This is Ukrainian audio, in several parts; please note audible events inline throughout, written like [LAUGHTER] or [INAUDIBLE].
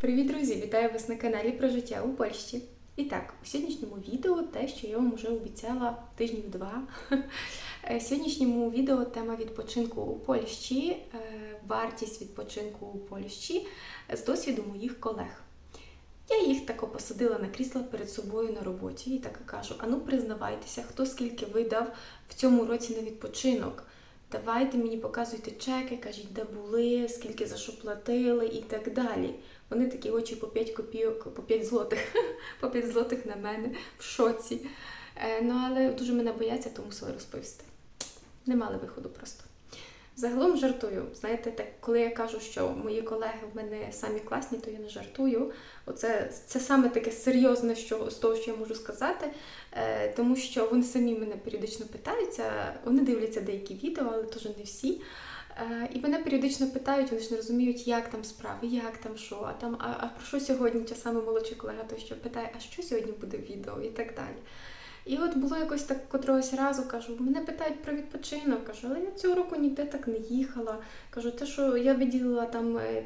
Привіт, друзі! Вітаю вас на каналі про життя у Польщі. І так, у сьогоднішньому відео те, що я вам вже обіцяла тижнів два. [LAUGHS] Е, В сьогоднішньому відео тема відпочинку у Польщі, е, вартість відпочинку у Польщі з досвіду моїх колег. Я їх тако посадила на крісло перед собою на роботі і так і кажу: ану, признавайтеся, хто скільки видав в цьому році на відпочинок. Давайте мені показуйте чеки, кажіть, де були, скільки за що платили і так далі. Вони такі очі по 5 копійок, по 5 злотих, [LAUGHS] по 5 злотих на мене в шоці. Е, ну, але дуже мене бояться, тому мусила розповісти. Не мали виходу просто. Загалом жартую. Знаєте, так, коли я кажу, що мої колеги в мене самі класні, то я не жартую. Оце це саме таке серйозне, що з того, що я можу сказати, е, тому що вони самі мене періодично питаються, вони дивляться деякі відео, але теж не всі. Е, І мене періодично питають, вони ж не розуміють, як там справи, як там що, а там, а, а про що сьогодні чи саме молодший колега, той що питає, а що сьогодні буде відео і так далі. І от було якось так котрогось разу, кажу, мене питають про відпочинок. Кажу, але я цього року ніде так не їхала. Кажу, те, що я виділила там е,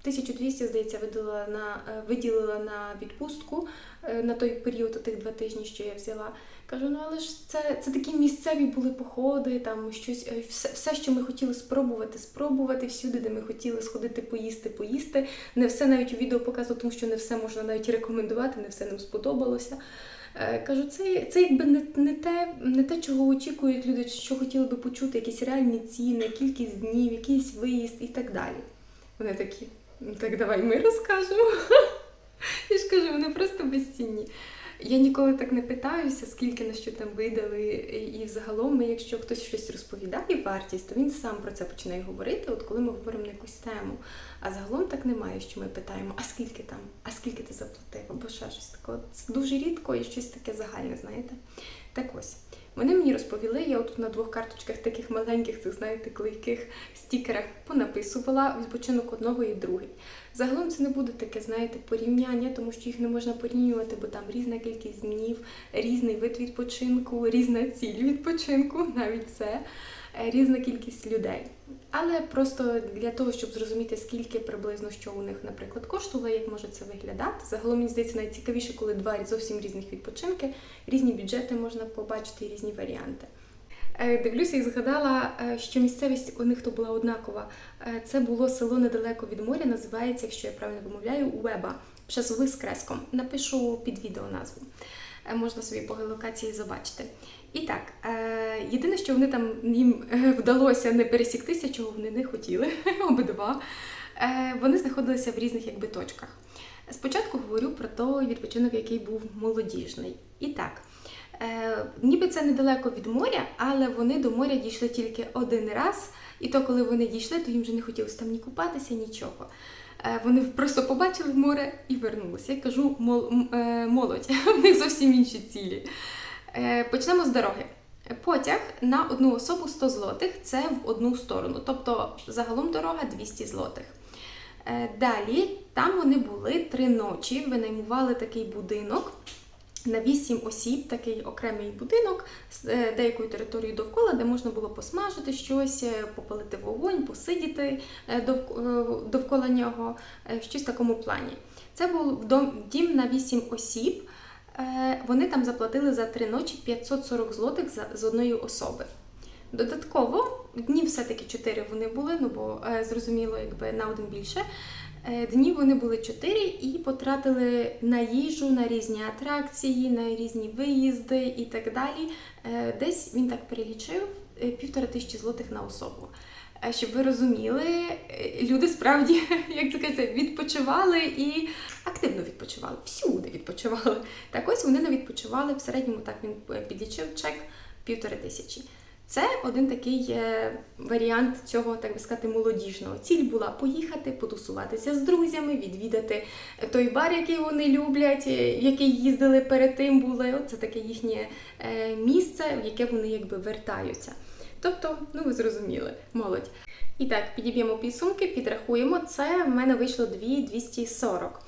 1200, здається, виділила на, е, виділила на відпустку е, на той період, тих два тижні, що я взяла. Кажу, ну але ж це, це такі місцеві були походи, там щось, е, все, все, що ми хотіли спробувати, спробувати, всюди, де ми хотіли сходити, поїсти, поїсти. Не все навіть у відео показувала, тому що не все можна навіть рекомендувати, не все нам сподобалося. Е, Кажу, це, це якби не, не, те, не те, чого очікують люди, що хотіли би почути, якісь реальні ціни, кількість днів, якийсь виїзд і так далі. Вони такі, «Ну, так давай ми розкажемо. [LAUGHS] Я ж кажу, вони просто безцінні. Я ніколи так не питаюся, скільки на що там видали. І взагалом, якщо хтось щось розповідає вартість, то він сам про це починає говорити, от коли ми говоримо на якусь тему. А загалом так немає, що ми питаємо, а скільки там, а скільки ти заплатив, або ще щось таке. Це дуже рідко і щось таке загальне, знаєте. Так ось. Вони мені розповіли, я отут на двох карточках таких маленьких, цих, знаєте, клейких стікерах понаписувала відпочинок одного і другий. Загалом це не буде таке, знаєте, порівняння, тому що їх не можна порівнювати, бо там різна кількість днів, різний вид відпочинку, різна ціль відпочинку, [LAUGHS] навіть це, різна кількість людей. Але просто для того, щоб зрозуміти, скільки приблизно що у них, наприклад, коштувало, як може це виглядати. Загалом мені здається найцікавіше, коли два зовсім різних відпочинки, різні бюджети можна побачити різні варіанти. Е, Дивлюся і згадала, е, що місцевість у них то була однакова. Е, Це було село недалеко від моря, називається, якщо я правильно вимовляю, Уеба. Шасови з креском. Напишу під відео назву. Е, Можна собі по геолокації побачити. І так, е, єдине, що вони там їм е, вдалося не пересіктися, чого вони не хотіли, [LAUGHS] обидва. Вони знаходилися в різних якби точках. Спочатку говорю про той відпочинок, який був молодіжний. І так, е, ніби це недалеко від моря, але вони до моря дійшли тільки один раз. І то, коли вони дійшли, то їм вже не хотілося там ні купатися, нічого. Е, Вони просто побачили море і вернулися. Я кажу, е, молодь, [LAUGHS] в них зовсім інші цілі. Е, Почнемо з дороги. Потяг на одну особу 100 злотих це в одну сторону, тобто загалом дорога 200 злотих. Далі там вони були три ночі, винаймували такий будинок на 8 осіб, такий окремий будинок з е, деякою територією довкола, де можна було посмажити щось, е, попалити вогонь, посидіти е, довк- довкола нього, щось в такому плані. Це був дім на 8 осіб. Вони там заплатили за три ночі 540 злотих з одної особи. Додатково, днів все-таки 4 вони були, ну бо зрозуміло, якби на один більше. Е, Днів вони були 4 і потратили на їжу, на різні атракції, на різні виїзди і так далі. Е, Десь він так перелічив е, півтора тисячі злотих на особу. Щоб ви розуміли, люди справді, [LAUGHS] як це кажеться, відпочивали і активно відпочивали, всюди відпочивали. Так ось вони не відпочивали в середньому, так він підлічив чек півтори тисячі. Це один такий е, варіант цього, так би сказати, молодіжного. Ціль була поїхати, потусуватися з друзями, відвідати той бар, який вони люблять, е, в який їздили перед тим були. Це таке їхнє е, місце, в яке вони якби вертаються. Тобто, ну ви зрозуміли, молодь. І так, підіб'ємо підсумки, підрахуємо. Це в мене вийшло 2,240.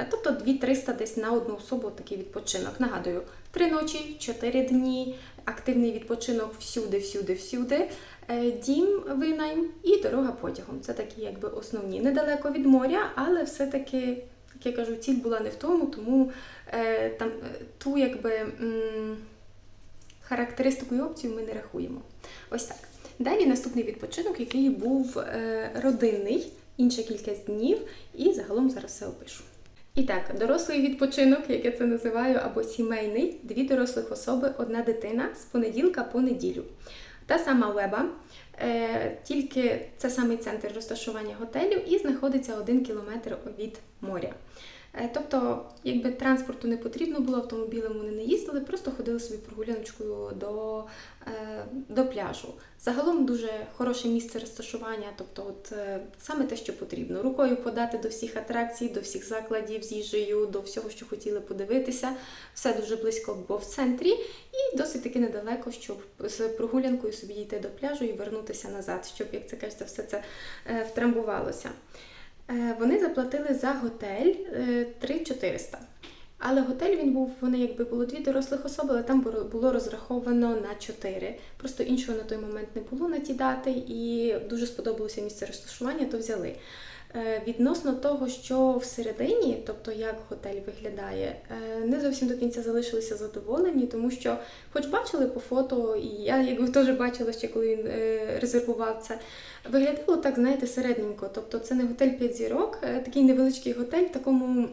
Е, Тобто 2300 десь на одну особу такий відпочинок. Нагадую, три ночі, 4 дні, активний відпочинок всюди, всюди, всюди. е, дім винайм і дорога потягом. Це такі якби основні. Недалеко від моря, але все-таки, як я кажу, ціль була не в тому, тому е, там е, ту якби м, характеристику і опцію ми не рахуємо. Ось так. Далі наступний відпочинок, який був е, родинний, інша кількість днів, і загалом зараз все опишу. І так, дорослий відпочинок, як я це називаю, або сімейний, дві дорослих особи, одна дитина з понеділка по неділю. Та сама Леба, е, тільки це самий центр розташування готелю і знаходиться один кілометр від моря. Е, Тобто, якби транспорту не потрібно було, автомобілем вони не їздили, просто ходили собі прогуляночкою до, е, до пляжу. Загалом дуже хороше місце розташування, тобто, от е, саме те, що потрібно. Рукою подати до всіх атракцій, до всіх закладів з їжею, до всього, що хотіли подивитися. Все дуже близько, бо в центрі, і досить таки недалеко, щоб з прогулянкою собі йти до пляжу і вернутися назад, щоб, як це кажеться, все це втрамбувалося. Е, Вони заплатили за готель е, 3400. Але готель він був, вони якби було дві дорослих особи, але там було розраховано на чотири. Просто іншого на той момент не було на ті дати, і дуже сподобалося місце розташування, то взяли. Е, Відносно того, що всередині, тобто як готель виглядає, е, не зовсім до кінця залишилися задоволені, тому що, хоч бачили по фото, і я якби теж бачила ще, коли він е, резервував це, виглядало так, знаєте, середненько. Тобто це не готель 5 зірок, такий невеличкий готель в такому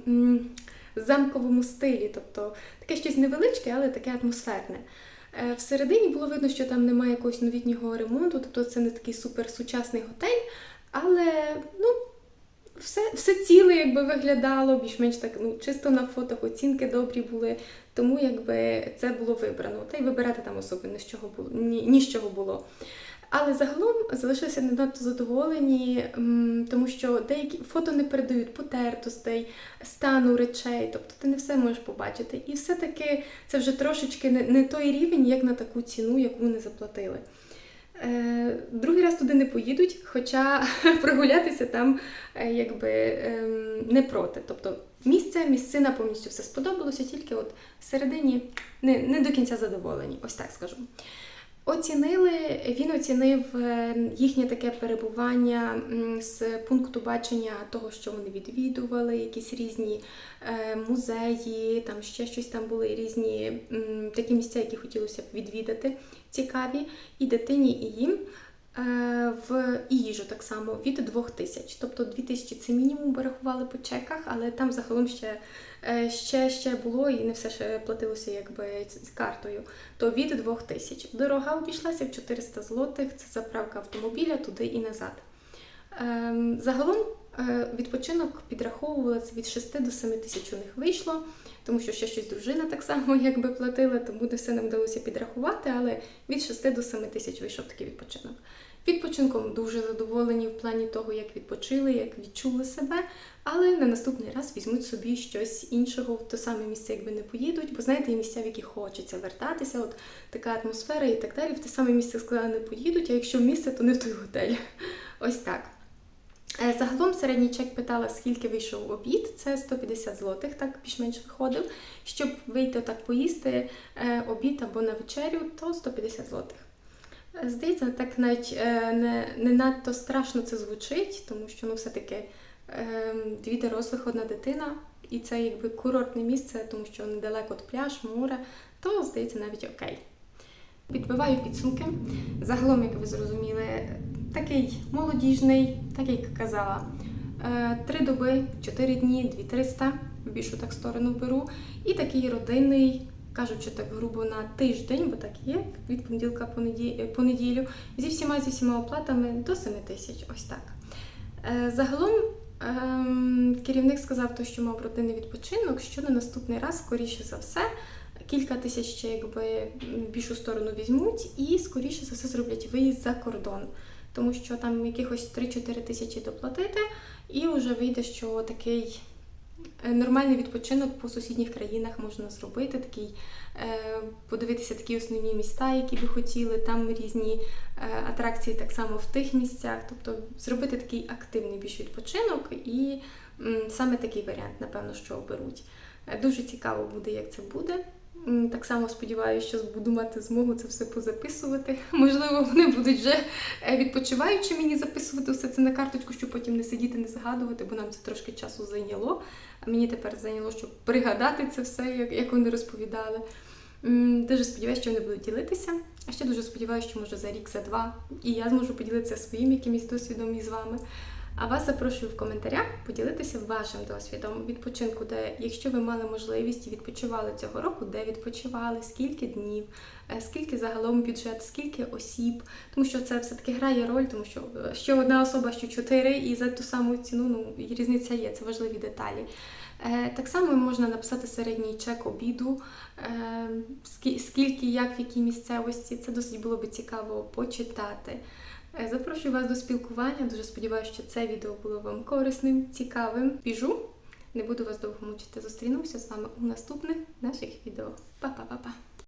замковому стилі. Тобто таке щось невеличке, але таке атмосферне. Всередині було видно, що там немає якогось новітнього ремонту, тобто це не такий суперсучасний готель, але ну, все, все ціле якби виглядало, більш-менш так ну, чисто на фотах, оцінки добрі були, тому якби це було вибрано. Та й вибирати там особи чого було, ні, ні з чого було. Але загалом залишилися не надто задоволені, тому що деякі фото не передають потертостей, стану речей, тобто ти не все можеш побачити. І все-таки це вже трошечки не, не той рівень, як на таку ціну, яку вони заплатили. Е, другий раз туди не поїдуть, хоча [LAUGHS] прогулятися там е, якби ем, не проти. Тобто місце, місцина повністю все сподобалося, тільки от всередині не, не до кінця задоволені, ось так скажу. Оцінили, він оцінив е, їхнє таке перебування з пункту бачення того, що вони відвідували, якісь різні е, музеї, там ще щось там були різні такі місця, які хотілося б відвідати, цікаві, і дитині, і їм. Е, В їжу так само від 2000. Тобто 2000 це мінімум бо рахували по чеках, але там загалом ще, е, ще, ще було і не все ще платилося якби з картою. То від 2000. Дорога обійшлася в 400 злотих, це заправка автомобіля туди і назад. Ем, Загалом е, відпочинок підраховувалося від 6 до 7 тисяч у них вийшло, тому що ще щось дружина так само [LAUGHS] якби платила, тому не все нам вдалося підрахувати, але від 6 до 7 тисяч вийшов такий відпочинок. Відпочинком дуже задоволені в плані того, як відпочили, як відчули себе, але на наступний раз візьмуть собі щось іншого в те саме місце, якби не поїдуть, бо знаєте, є місця, в які хочеться вертатися, от така атмосфера і так далі. В те саме місце сказали, не поїдуть, а якщо в місце, то не в той готель. [LAUGHS] Ось так. Е, Загалом середній чек питала, скільки вийшов обід, це 150 злотих, так більш-менш виходив. Щоб вийти так поїсти е, обід або на вечерю, то 150 злотих. Здається, так навіть е, не, не надто страшно це звучить, тому що ну, все-таки е, дві дорослих, одна дитина, і це якби курортне місце, тому що недалеко от пляж, море, то здається навіть окей. Підбиваю підсумки. Загалом, як ви зрозуміли, такий молодіжний, так як казала, е, три доби, чотири дні, дві 300, в більшу так сторону беру. І такий родинний, кажучи так грубо, на тиждень, бо так є, від понеділка по неділю, зі всіма зі всіма оплатами до 7 тисяч. Ось так. Е, Загалом ем, керівник сказав, то, що мав родинний відпочинок, що на наступний раз, скоріше за все, кілька тисяч ще якби більшу сторону візьмуть, і скоріше за все зроблять виїзд за кордон. Тому що там якихось 3-4 тисячі доплатити, і вже вийде, що такий е, нормальний відпочинок по сусідніх країнах можна зробити. Такий, е, подивитися такі основні міста, які би хотіли. Там різні е, атракції так само в тих місцях. Тобто зробити такий активний більш відпочинок, і саме такий варіант, напевно, що оберуть. Е, Дуже цікаво буде, як це буде. Так само сподіваюся, що буду мати змогу це все позаписувати. [LAUGHS] Можливо, вони будуть вже е, відпочиваючи мені записувати все це на карточку, щоб потім не сидіти, не згадувати, бо нам це трошки часу зайняло. А мені тепер зайняло, щоб пригадати це все, як, як вони розповідали. Дуже сподіваюся, що вони будуть ділитися. А ще дуже сподіваюся, що може за рік, за два, і я зможу поділитися своїм якимось досвідом із вами. А вас запрошую в коментарях поділитися вашим досвідом відпочинку, де, якщо ви мали можливість і відпочивали цього року, де відпочивали, скільки днів, е, скільки загалом бюджет, скільки осіб, тому що це все-таки грає роль, тому що е, що одна особа, що чотири, і за ту саму ціну ну, різниця є, це важливі деталі. Е, Так само можна написати середній чек обіду, скі- скільки, як, в якій місцевості. Це досить було би цікаво почитати. Е, Запрошую вас до спілкування. Дуже сподіваюся, що це відео було вам корисним, цікавим. Біжу, не буду вас довго мучити. Зустрінемося з вами у наступних наших відео. Па-па-па-па!